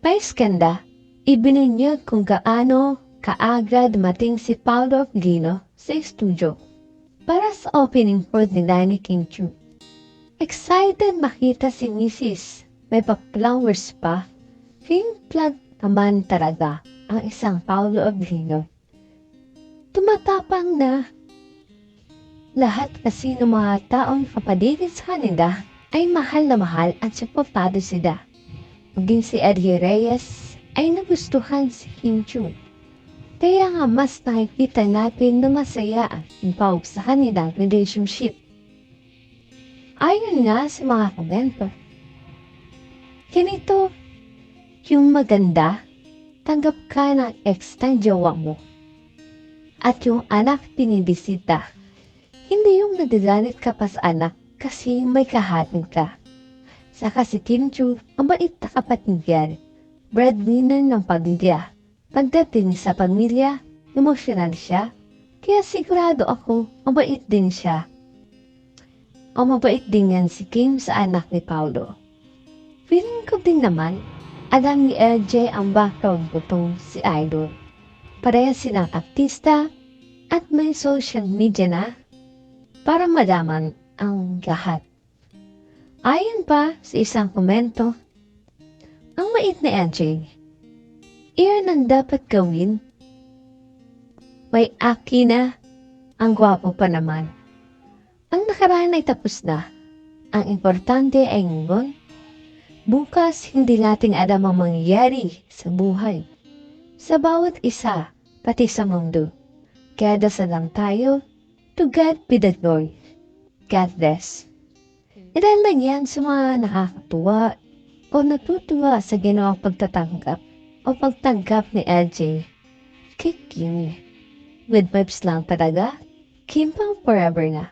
Paiskanda, ibinunyag kung gaano kaagad mating si Paolo Aguilino sa studio para sa opening for the ni King Chu. Excited makita si Mrs. May pa-flowers pa. Pink plug naman talaga ang isang Paolo Aguilino. Tumatapang na lahat kasi ng mga taong kapaligid sa kanila ay mahal na mahal at suportado sila. Maging si Eddie Reyes ay nagustuhan si Kim Chu. Kaya nga mas nakikita natin na masaya ang impawag sa kanilang relationship. Ayon nga sa mga komento. Ganito, yung maganda, tanggap ka ng ex ng mo. At yung anak pinibisita, hindi yung nadadalit ka pa sa anak kasi may kahatin ka. Saka si Kim Chu, ang bait na kapatid yan. Breadwinner ng pamilya. Pagdating sa pamilya, emosyonal siya. Kaya sigurado ako, mabait din siya. O mabait din yan si Kim sa anak ni Paulo. Feeling ko din naman, alam ni LJ ang background ko tong si Idol. Parehas silang artista at may social media na para malaman ang lahat. Ayon pa sa isang komento, ang mait na LJ, iyon ang dapat gawin. May aki na, ang gwapo pa naman. Ang nakaraan ay tapos na. Ang importante ay ngayon. Bukas, hindi nating alam ang mangyayari sa buhay. Sa bawat isa, pati sa mundo. Kaya dasal lang tayo, to God be the glory. God bless. Ilan lang yan sa mga nakakatuwa o natutuwa sa ginawang pagtatanggap o pagtanggap ni LJ kay Kim. With vibes lang talaga, Kim pang forever na.